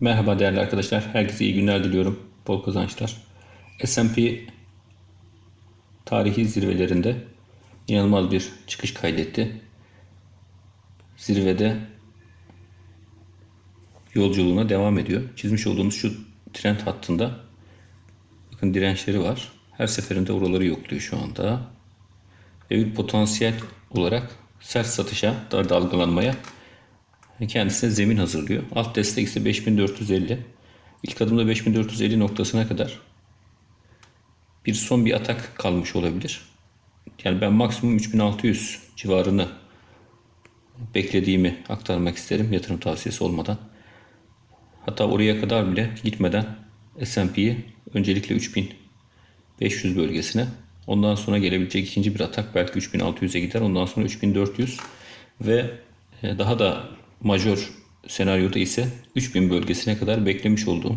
Merhaba değerli arkadaşlar. Herkese iyi günler diliyorum. Bol kazançlar. S&P tarihi zirvelerinde inanılmaz bir çıkış kaydetti. Zirvede yolculuğuna devam ediyor. Çizmiş olduğumuz şu trend hattında bakın dirençleri var. Her seferinde oraları yokluyor şu anda. Ve bir potansiyel olarak sert satışa, dar dalgalanmaya kendisine zemin hazırlıyor. Alt destek ise 5450. İlk adımda 5450 noktasına kadar bir son bir atak kalmış olabilir. Yani ben maksimum 3600 civarını beklediğimi aktarmak isterim yatırım tavsiyesi olmadan. Hatta oraya kadar bile gitmeden S&P'yi öncelikle 3500 bölgesine ondan sonra gelebilecek ikinci bir atak belki 3600'e gider. Ondan sonra 3400 ve e, daha da majör senaryoda ise 3000 bölgesine kadar beklemiş olduğum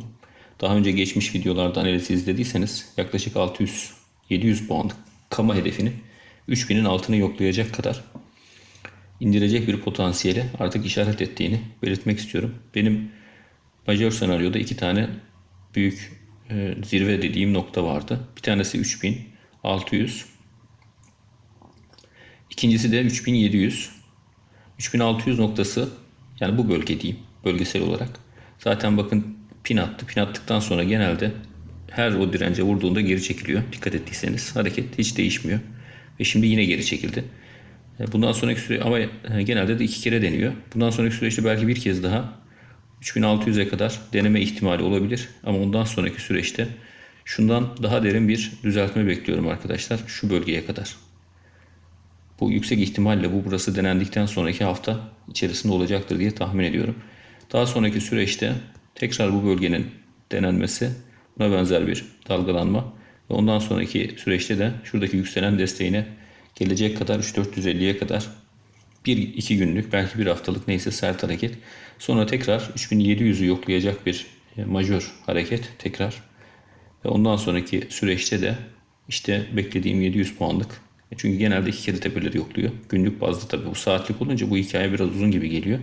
daha önce geçmiş videolarda analizi izlediyseniz yaklaşık 600-700 puanlık kama hedefini 3000'in altını yoklayacak kadar indirecek bir potansiyeli artık işaret ettiğini belirtmek istiyorum. Benim majör senaryoda iki tane büyük e, zirve dediğim nokta vardı. Bir tanesi 3600. İkincisi de 3700. 3600 noktası yani bu bölge diyeyim bölgesel olarak. Zaten bakın pin attı. Pin attıktan sonra genelde her o dirence vurduğunda geri çekiliyor. Dikkat ettiyseniz hareket hiç değişmiyor. Ve şimdi yine geri çekildi. E, Bundan sonraki süre ama e, genelde de iki kere deniyor. Bundan sonraki süreçte belki bir kez daha 3600'e kadar deneme ihtimali olabilir. Ama ondan sonraki süreçte şundan daha derin bir düzeltme bekliyorum arkadaşlar. Şu bölgeye kadar. Bu yüksek ihtimalle bu burası denendikten sonraki hafta içerisinde olacaktır diye tahmin ediyorum. Daha sonraki süreçte tekrar bu bölgenin denenmesi buna benzer bir dalgalanma ve ondan sonraki süreçte de şuradaki yükselen desteğine gelecek kadar 3450'ye kadar bir iki günlük belki bir haftalık neyse sert hareket. Sonra tekrar 3700'ü yoklayacak bir e, majör hareket tekrar. Ve ondan sonraki süreçte de işte beklediğim 700 puanlık. E, Çünkü genelde iki kere tepeleri yokluyor. Günlük bazda tabii bu saatlik olunca bu hikaye biraz uzun gibi geliyor.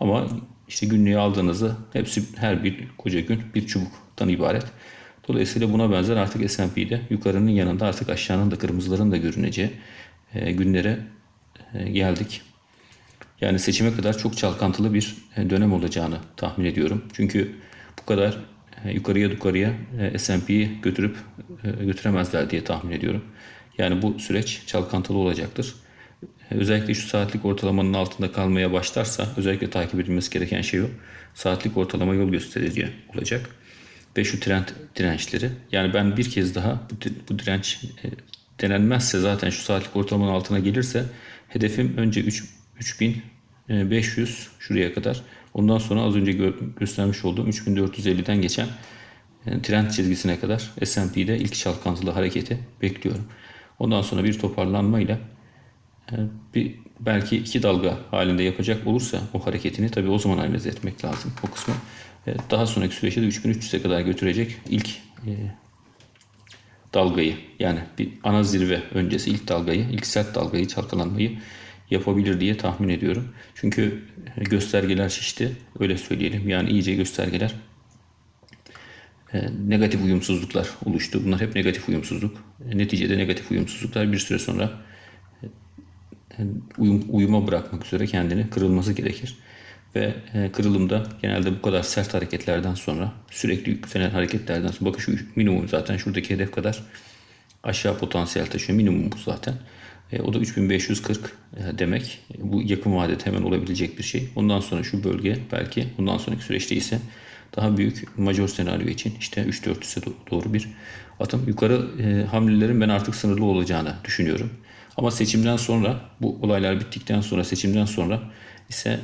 Ama işte günlüğü aldığınızda hepsi her bir koca gün bir çubuktan ibaret. Dolayısıyla buna benzer artık S&P'de yukarının yanında artık aşağının da kırmızıların da görüneceği e, günlere e, geldik. Yani seçime kadar çok çalkantılı bir dönem olacağını tahmin ediyorum. Çünkü bu kadar yukarıya yukarıya S&P'yi götürüp götüremezler diye tahmin ediyorum. Yani bu süreç çalkantılı olacaktır. E, Özellikle şu saatlik ortalamanın altında kalmaya başlarsa özellikle takip edilmesi gereken şey o. Saatlik ortalama yol gösterici olacak. Ve şu trend dirençleri. Yani ben bir kez daha bu, bu direnç e, denenmezse zaten şu saatlik ortalamanın altına gelirse hedefim önce 3, 3500 şuraya kadar. Ondan sonra az önce gö- göstermiş olduğum 3450'den geçen e, trend çizgisine kadar S&P'de ilk çalkantılı hareketi bekliyorum. Ondan sonra bir toparlanmayla e, bir belki iki dalga halinde yapacak olursa o hareketini tabii o zaman analiz etmek lazım o kısmı. E, Daha sonraki süreçte de 3300'e kadar götürecek ilk e, dalgayı yani bir ana zirve öncesi ilk dalgayı, ilk sert dalgayı, çalkalanmayı yapabilir diye tahmin ediyorum. Çünkü göstergeler şişti öyle söyleyelim. Yani iyice göstergeler negatif uyumsuzluklar oluştu. Bunlar hep negatif uyumsuzluk. E, Neticede negatif uyumsuzluklar bir süre sonra e, uyum, uyuma bırakmak üzere kendini kırılması gerekir. Ve e, kırılımda genelde bu kadar sert hareketlerden sonra sürekli yükselen hareketlerden sonra bakın şu minimum zaten şuradaki hedef kadar aşağı potansiyel taşıyor. Minimum bu zaten. E, o da 3540 e, demek. E, bu yakın vadede hemen olabilecek bir şey. Ondan sonra şu bölge belki bundan sonraki süreçte ise daha büyük major senaryo için işte 3-400'e do- doğru bir atım. Yukarı e, hamlelerin ben artık sınırlı olacağını düşünüyorum. Ama seçimden sonra bu olaylar bittikten sonra seçimden sonra ise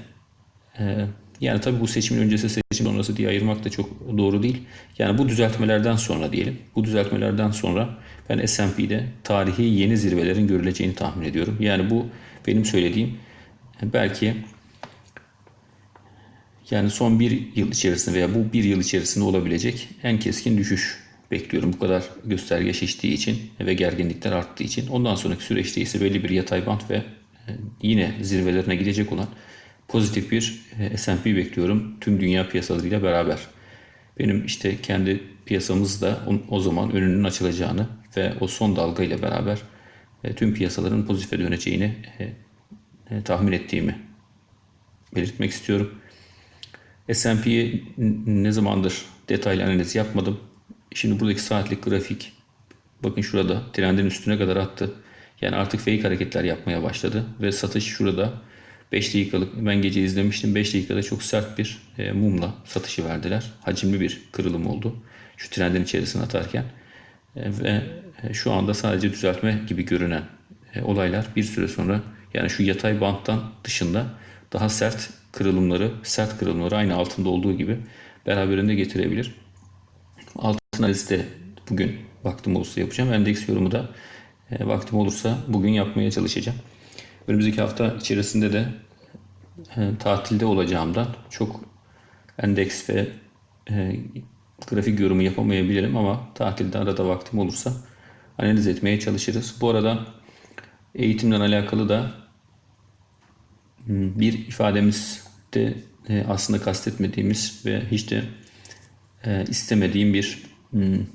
ee, yani tabii bu seçimin öncesi seçim sonrası diye ayırmak da çok doğru değil. Yani bu düzeltmelerden sonra diyelim. Bu düzeltmelerden sonra ben S&P'de tarihi yeni zirvelerin görüleceğini tahmin ediyorum. Yani bu benim söylediğim belki yani son bir yıl içerisinde veya bu bir yıl içerisinde olabilecek en keskin düşüş bekliyorum. Bu kadar gösterge şiştiği için ve gerginlikler arttığı için. Ondan sonraki süreçte ise belli bir yatay bant ve e, yine zirvelerine gidecek olan pozitif bir e, S&P bekliyorum tüm dünya piyasalarıyla beraber. Benim işte kendi piyasamızda o- zaman önünün açılacağını ve o son dalga ile beraber e, tüm piyasaların pozitife döneceğini tahmin ettiğimi belirtmek istiyorum. S&P'yi ne zamandır detaylı analiz yapmadım. Şimdi buradaki saatlik grafik bakın şurada trendin üstüne kadar attı. Yani artık fake hareketler yapmaya başladı ve satış şurada 5 dakikalık ben gece izlemiştim 5 dakikada çok sert bir e, mumla satışı verdiler. Hacimli bir kırılım oldu. Şu trendin içerisine atarken E, ve e, şu anda sadece düzeltme gibi görünen e, olaylar bir süre sonra yani şu yatay banttan dışında daha sert kırılımları, sert kırılımları aynı altında olduğu gibi beraberinde getirebilir. Altın analizi de bugün vaktim olursa yapacağım. Endeks yorumu da e, vaktim olursa bugün yapmaya çalışacağım. Önümüzdeki hafta içerisinde de e, tatilde olacağımdan çok endeks ve e, grafik yorumu yapamayabilirim ama tatilde arada vaktim olursa analiz etmeye çalışırız. Bu arada eğitimle alakalı da bir ifademizde e, aslında kastetmediğimiz ve hiç de e, istemediğim bir hmm,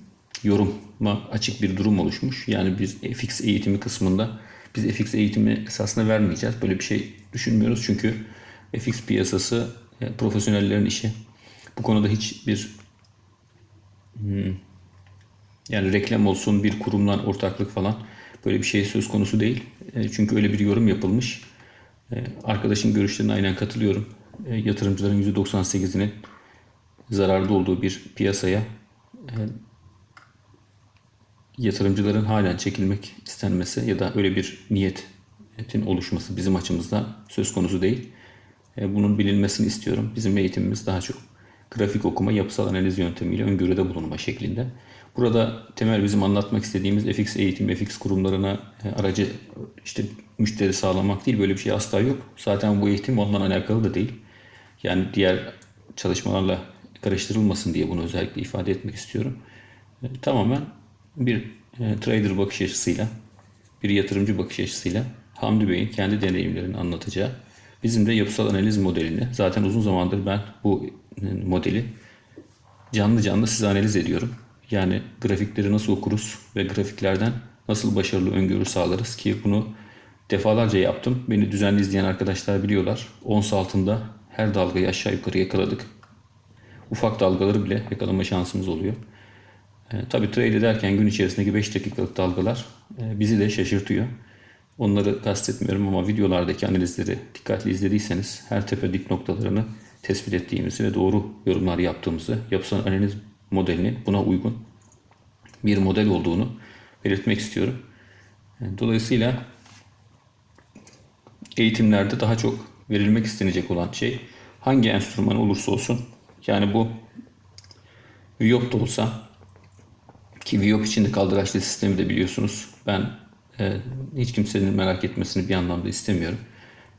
yoruma açık bir durum oluşmuş. Yani biz FX eğitimi kısmında biz FX eğitimi esasında vermeyeceğiz. Böyle bir şey düşünmüyoruz çünkü FX piyasası e, profesyonellerin işi. Bu konuda hiçbir hmm, yani reklam olsun bir kurumdan ortaklık falan böyle bir şey söz konusu değil. Çünkü öyle bir yorum yapılmış. E, Arkadaşın görüşlerine aynen katılıyorum. E, Yatırımcıların %98'inin zararda olduğu bir piyasaya e, yatırımcıların halen çekilmek istenmesi ya da öyle bir niyetin oluşması bizim açımızda söz konusu değil. Bunun bilinmesini istiyorum. Bizim eğitimimiz daha çok grafik okuma, yapısal analiz yöntemiyle öngörüde bulunma şeklinde. Burada temel bizim anlatmak istediğimiz FX eğitim, FX kurumlarına aracı işte müşteri sağlamak değil. Böyle bir şey asla yok. Zaten bu eğitim ondan alakalı da değil. Yani diğer çalışmalarla karıştırılmasın diye bunu özellikle ifade etmek istiyorum. E, Tamamen bir e, trader bakış açısıyla, bir yatırımcı bakış açısıyla Hamdi Bey'in kendi deneyimlerini anlatacağı, bizim de yapısal analiz modelini, zaten uzun zamandır ben bu e, modeli canlı canlı size analiz ediyorum. Yani grafikleri nasıl okuruz ve grafiklerden nasıl başarılı öngörü sağlarız ki bunu defalarca yaptım. Beni düzenli izleyen arkadaşlar biliyorlar. Ons altında her dalgayı aşağı yukarı yakaladık. Ufak dalgaları bile yakalama şansımız oluyor. E, tabii trade ederken gün içerisindeki 5 dakikalık dalgalar e, bizi de şaşırtıyor. Onları kastetmiyorum ama videolardaki analizleri dikkatli izlediyseniz her tepe dip noktalarını tespit ettiğimizi ve doğru yorumlar yaptığımızı, yapısal analiz modelinin buna uygun bir model olduğunu belirtmek istiyorum. E, Dolayısıyla eğitimlerde daha çok verilmek istenecek olan şey hangi enstrüman olursa olsun yani bu Viyop da olsa ki Viyop için de kaldıraçlı sistemi de biliyorsunuz. Ben e, hiç kimsenin merak etmesini bir anlamda istemiyorum.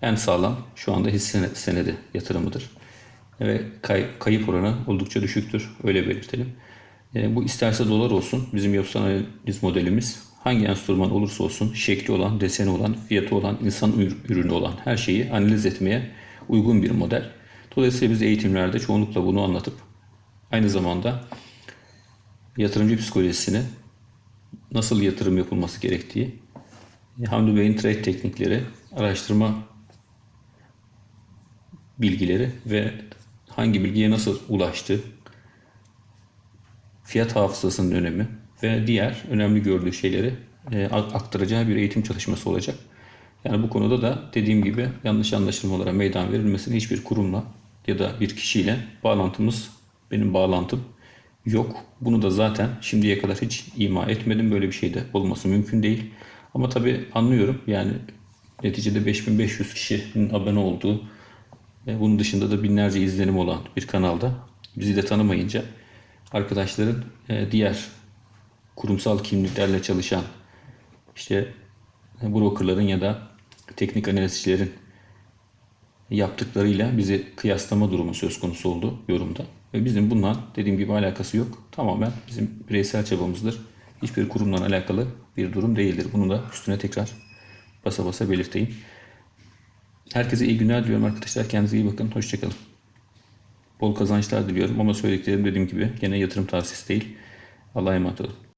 En sağlam şu anda hisse senedi, yatırımıdır. Ve kay- kayıp oranı oldukça düşüktür. Öyle belirtelim. E, bu isterse dolar olsun. Bizim yapısal analiz modelimiz hangi enstrüman olursa olsun şekli olan, deseni olan, fiyatı olan, insan ür- ürünü olan her şeyi analiz etmeye uygun bir model. Dolayısıyla biz eğitimlerde çoğunlukla bunu anlatıp aynı zamanda yatırımcı psikolojisini nasıl yatırım yapılması gerektiği, Hamdi Bey'in trade teknikleri, araştırma bilgileri ve hangi bilgiye nasıl ulaştı, fiyat hafızasının önemi ve diğer önemli gördüğü şeyleri e, aktaracağı bir eğitim çalışması olacak. Yani bu konuda da dediğim gibi yanlış anlaşılmalara meydan verilmesini hiçbir kurumla ya da bir kişiyle bağlantımız, benim bağlantım yok. Bunu da zaten şimdiye kadar hiç ima etmedim. Böyle bir şey de olması mümkün değil. Ama tabii anlıyorum. Yani neticede 5500 kişinin abone olduğu ve bunun dışında da binlerce izlenim olan bir kanalda bizi de tanımayınca arkadaşların e, diğer kurumsal kimliklerle çalışan işte brokerların ya da teknik analizcilerin yaptıklarıyla bizi kıyaslama durumu söz konusu oldu yorumda. Ve bizim bundan dediğim gibi alakası yok. Tamamen bizim bireysel çabamızdır. Hiçbir kurumla alakalı bir durum değildir. Bunu da üstüne tekrar basa basa belirteyim. Herkese iyi günler diliyorum arkadaşlar. Kendinize iyi bakın. Hoşçakalın. Bol kazançlar diliyorum ama söylediklerim dediğim gibi gene yatırım tavsiyesi değil. Allah'a emanet olun.